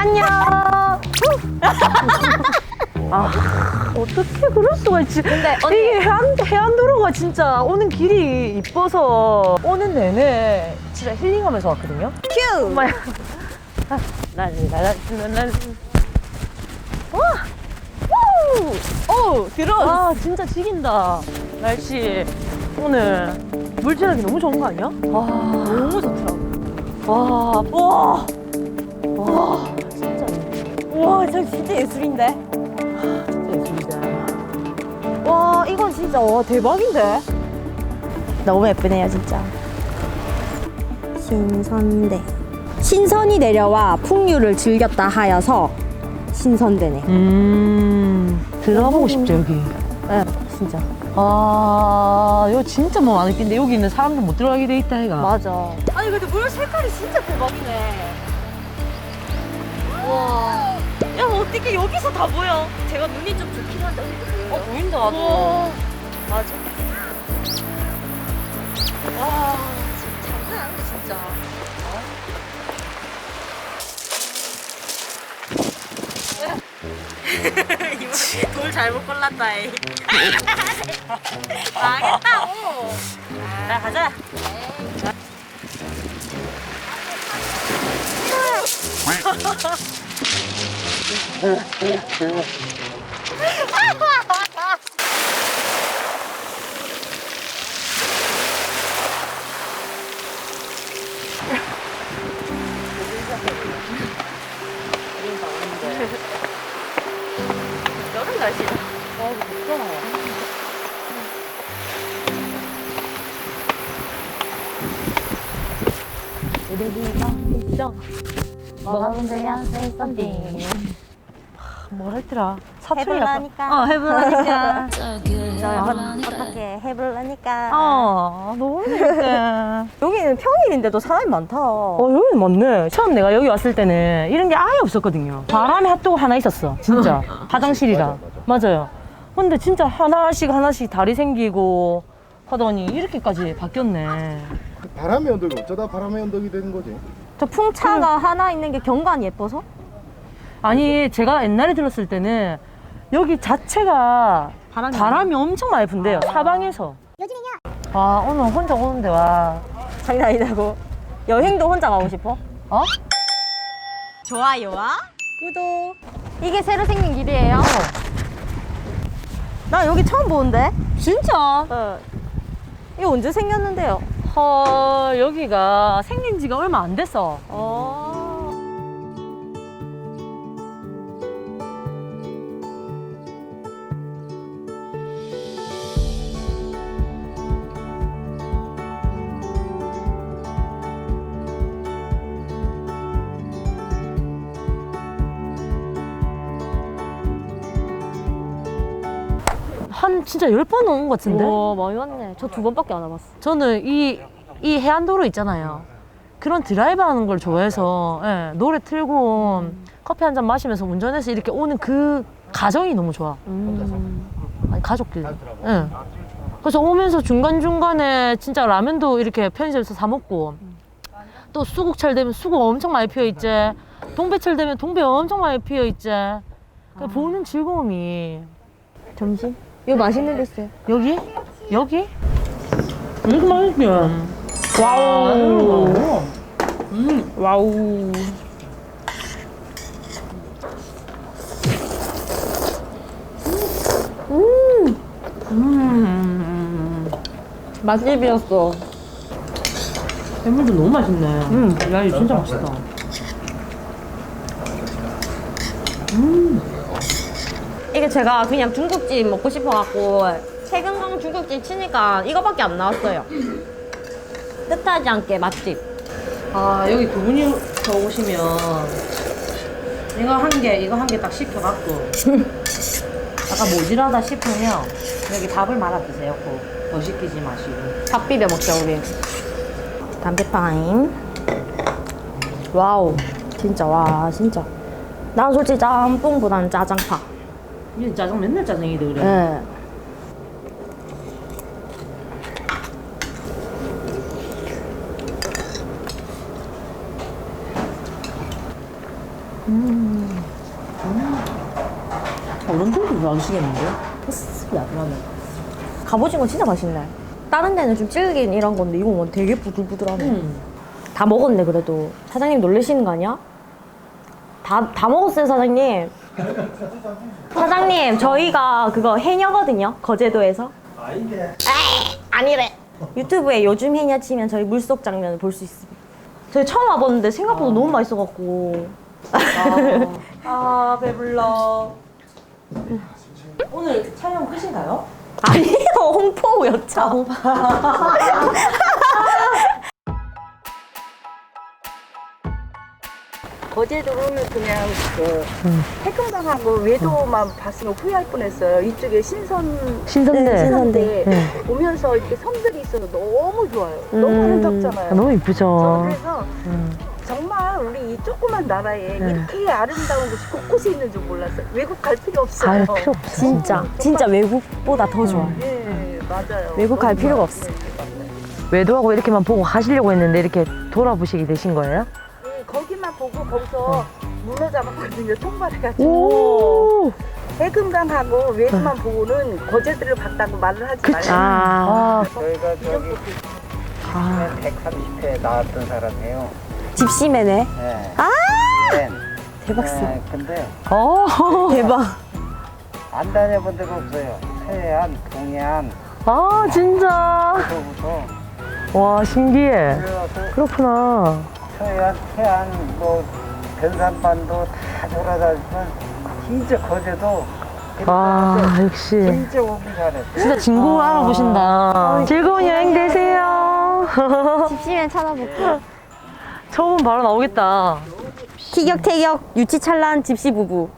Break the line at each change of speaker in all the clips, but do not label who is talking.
안녕. 아, 어떻게 그럴 수가 있지?
근데 언니-
이게 해안, 해안도로가 진짜 오는 길이 이뻐서 오는 내내 진짜 힐링하면서 왔거든요.
큐!
정말. 랄랄랄랄랄. 와!
오! 들어!
아, 진짜 지긴다. 날씨. 오늘 물질하기 너무 좋은 거 아니야? 와,
너무 좋더라고.
와,
와!
와.
와, 저 진짜 예술인데?
진짜 예술이다.
와, 이건 진짜, 와, 대박인데? 너무 예쁘네요, 진짜. 신선대. 신선이 내려와 풍류를 즐겼다 하여서 신선대네.
음, 들어가보고 싶죠, 여기.
네, 진짜.
아, 이거 진짜 뭐 많은 낀데 여기 있는 사람들 못 들어가게 돼 있다, 이가.
맞아. 아니, 근데 물 색깔이 진짜 대박이네. 와. 야, 어떻게 여기서 다 보여? 제가 눈이 좀 좋긴 한데? 어,
보인다, 나도.
와. 맞아. 와, 진짜 장난 아닌데, 진짜. 돌 잘못 골랐다, 이. 망했다고. 자, 가자. 여름 날씨다. 와, 이거 무서워.
뭔데야,
say something.
뭘 했더라? 사투리
해볼라니까.
약간- 어, 해볼라니까.
어떻게 해볼라니까.
어, 너무 재밌다.
여기는 평일인데도 사람이 많다.
어, 여기 맞네. 처음 내가 여기 왔을 때는 이런 게 아예 없었거든요. 바람에 핫도그 하나 있었어. 진짜. 화장실이랑. 맞아 요. 근데 진짜 하나씩 하나씩 다리 생기고 하더니 이렇게까지 바뀌었네.
바람의 언덕이 어쩌다 바람의 언덕이 되는 거지?
저 풍차가 하나 있는 게 경관이 예뻐서?
아니, 제가 옛날에 들었을 때는 여기 자체가
바람이
바람이 엄청 많이 분대요. 사방에서. 아, 오늘 혼자 오는데 와.
장난 아니다고. 여행도 혼자 가고 싶어?
어?
좋아요와 구독. 이게 새로 생긴 길이에요? 나 여기 처음 보는데?
진짜?
어. 이거 언제 생겼는데요?
헐, 여기가 생긴 지가 얼마 안 됐어.
어.
한 진짜 열 번 온 것 같은데?
와, 많이 왔네. 저 두 번밖에 안 와봤어.
저는 이, 이 해안도로 있잖아요. 그런 드라이브 하는 걸 좋아해서, 예, 노래 틀고 커피 한 잔 마시면서 운전해서 이렇게 오는 그 가정이 너무 좋아.
음.
아니, 가족끼리. 예. 그래서 오면서 중간중간에 진짜 라면도 이렇게 편의점에서 사 먹고, 또 수국철 되면 수국 엄청 많이 피어 있지. 동배철 되면 동배 엄청 많이 피어 있지. 그 보는 즐거움이.
점심? 이거 맛있는 데 있어요.
여기? 여기? 이렇게 맛있게. 와우. 음, 와우. 음.
맛집이었어.
해물도 너무 맛있네. 음. 야, 이거 진짜 맛있다.
이게 제가 그냥 중국집 먹고 싶어갖고 최근강 중국집 치니까 이거밖에 안 나왔어요. 뜻하지 않게 맛집.
아, 여기 두 분이서 오시면 이거 한 개, 이거 한 개 딱 시켜갖고 약간 모질하다 싶으면 여기 밥을 말아 드세요. 꼭. 더 시키지 마시고.
밥 비벼 먹자 우리. 담배파임. 와우. 진짜 와 진짜. 난 솔직히 짬뽕보다는 짜장파.
이게 짜장 맨날 짜장이다 그래.
예.
좋아하시겠는데? 흡습이 안 나네.
갑오징어 진짜 맛있네. 다른 데는 좀 질긴 이런 건데 이건 뭐 되게 부들부들하네.
음.
다 먹었네 그래도. 사장님 놀라시는 거 아니야? 다, 다 먹었어요 사장님. 사장님 저희가 그거 해녀거든요 거제도에서. 아닌데. 아니래. 유튜브에 요즘 해녀 치면 저희 물속 장면을 볼 수 있습니다. 저희 처음 와봤는데 생각보다 너무 맛있어갖고.
아, 배불러. 오늘 촬영 끝인가요?
아니요 홍포였죠.
거제도로는 그냥 그 해금강하고 외도만 봤으면 후회할 뻔했어요. 이쪽에 신선
신선대.
네,
신선데
네.
오면서 이렇게 섬들이 있어서 너무 좋아요.
음.
너무 아름답잖아요.
너무 이쁘죠.
그래서
음.
정말 우리 이 조그만 나라에
네.
이렇게 아름다운 곳이 곳곳에 있는 줄 몰랐어요. 외국 갈 필요 없어요.
갈 필요 없어.
진짜 진짜 외국보다 더 좋아. 요
네, 맞아요.
외국 갈
너무
필요가
좋아요.
없어.
네, 맞아요.
외도하고 이렇게만 보고 가시려고 했는데 이렇게 돌아보시게 되신 거예요?
네, 보고 거기서 문어 잡았거든요. 통발해가지고
오.
해금강하고 외도만 보고는 거제도를 봤다고 말을 하지 말아요.
아.
저희가 저기
아.
130회 나왔던 사람이에요.
집시매네.
네.
아!
네.
대박스.
네, 근데
어.
대박.
안 다녀본 데가 없어요. 서해안, 동해안,
아, 진짜. 와, 신기해.
그래서
그렇구나.
서해안, 해안, 뭐 변산반도 다 돌아다니지만 진짜 거제도
와, 역시.
진짜 오기 잘했어요.
진짜 진구 알아보신다. 즐거운 여행 되세요.
집시매 찾아볼게.
처음 바로 나오겠다.
티격태격 유치찬란 집시 부부.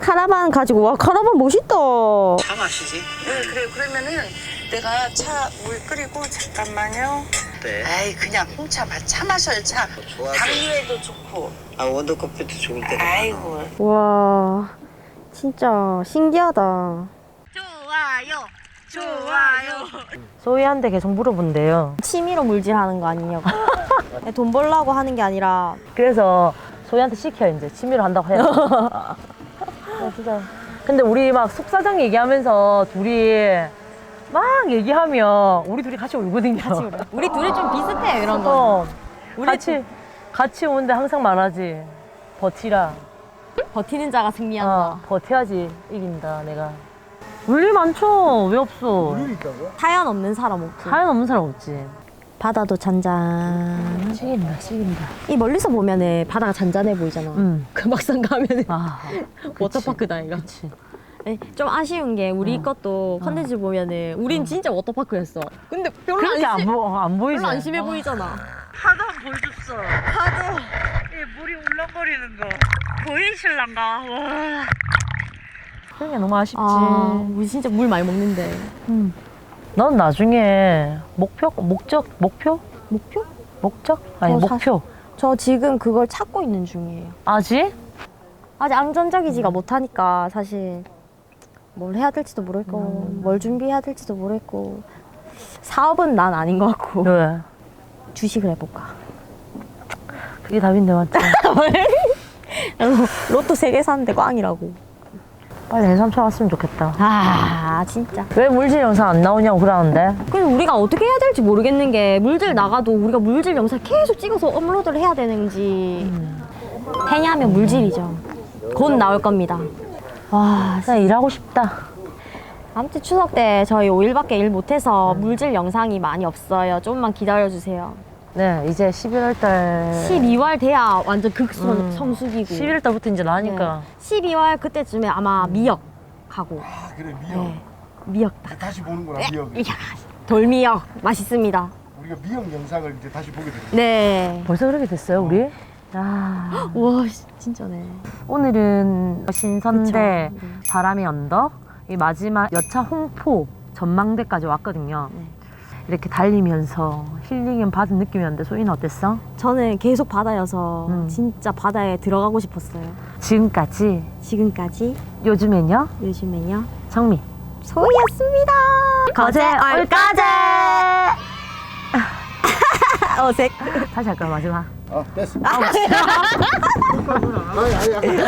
카라반 가지고 와 카라반 멋있다.
다 마시지?
네, 그래 그러면은 내가 차 물 끓이고 잠깐만요.
네.
아이 그냥 홍차 마- 차 마셔요 차.
좋아서.
당뇨에도 좋고.
아, 원두커피도 좋을 때가
아이고.
와 진짜 신기하다.
소희한테 계속 물어본대요.
취미로 물질하는 거 아니냐고. 돈 벌라고 하는 게 아니라
그래서 소희한테 시켜 이제 취미로 한다고 해요. 아, 진짜. 근데 우리 막 속사정 얘기하면서 둘이 막 얘기하면 우리 둘이 같이 울거든요.
같이 울어. 우리 둘이 좀 비슷해요 이런 거.
어,
우리
같이 같이 오는데 항상 말하지. 버티라.
버티는 자가 승리한다.
어, 버텨야지 이긴다 내가. 울일 많죠. 왜 없어?
사연 없는 사람 없고.
사연 없는 사람 없지.
바다도 잔잔.
식인다, 식인다.
이 멀리서 보면은 바다가 잔잔해 보이잖아.
응.
그 막상 가면은
아,
워터파크다 이거.
그치.
네, 좀 아쉬운 게 우리 것도 컨텐츠 보면은 우린 진짜 워터파크였어. 근데 별로
그렇게
안,
안,
심,
보, 안 보이지.
별로 안 심해 보이잖아.
파도 한 보여줬어. 파도. 이 물이 울렁거리는 거. 보이실란가? 와.
그런 게 너무 아쉽지.
아, 우리 진짜 물 많이 먹는데.
넌 나중에 목표, 목적, 목표?
목표?
목적? 아니,
어, 사-
목표.
저 지금 그걸 찾고 있는 중이에요.
아직?
아직 안전적이지가 못하니까 사실 뭘 해야 될지도 모르겠고 뭘 준비해야 될지도 모르겠고 사업은 난 아닌 것 같고
왜?
주식을 해볼까.
그게 답인데, 맞지?
로또 세 개 샀는데 꽝이라고.
빨리 해삼차 왔으면 좋겠다.
아 진짜.
왜 물질 영상 안 나오냐고 그러는데?
그래서 우리가 어떻게 해야 될지 모르겠는 게 물질 나가도 우리가 물질 영상 계속 찍어서 업로드를 해야 되는지 해냐면 물질이죠. 곧 나올 겁니다.
와, 진짜 일하고 싶다.
아무튼 추석 때 저희 5일밖에 일 못해서 물질 영상이 많이 없어요. 조금만 기다려주세요.
네, 이제 11월 달.
12월 돼야 완전 극성
음.
성수기고
11월 달부터 이제 나니까.
12월 그때쯤에 아마 미역 가고
아 그래 미역.
네. 미역 딱
다시 보는구나 미역.
이야, 돌미역 맛있습니다.
우리가 미역 영상을 이제 다시 보게 되는.
네.
벌써 그렇게 됐어요, 우리? 아,
와 씨, 진짜네.
오늘은 신선대
그쵸. 네.
바람의 언덕 이 마지막 여차 홍포 전망대까지 왔거든요.
네.
이렇게 달리면서 힐링을 받은 느낌이었는데 소희는 어땠어?
저는 계속 바다여서
음.
진짜 바다에 들어가고 싶었어요.
지금까지
지금까지
요즘엔요
요즘엔요
정미
소희였습니다. 거제 얼까제. 어색.
다시 할까요 마지막
아 됐어.
아니 아니 아니.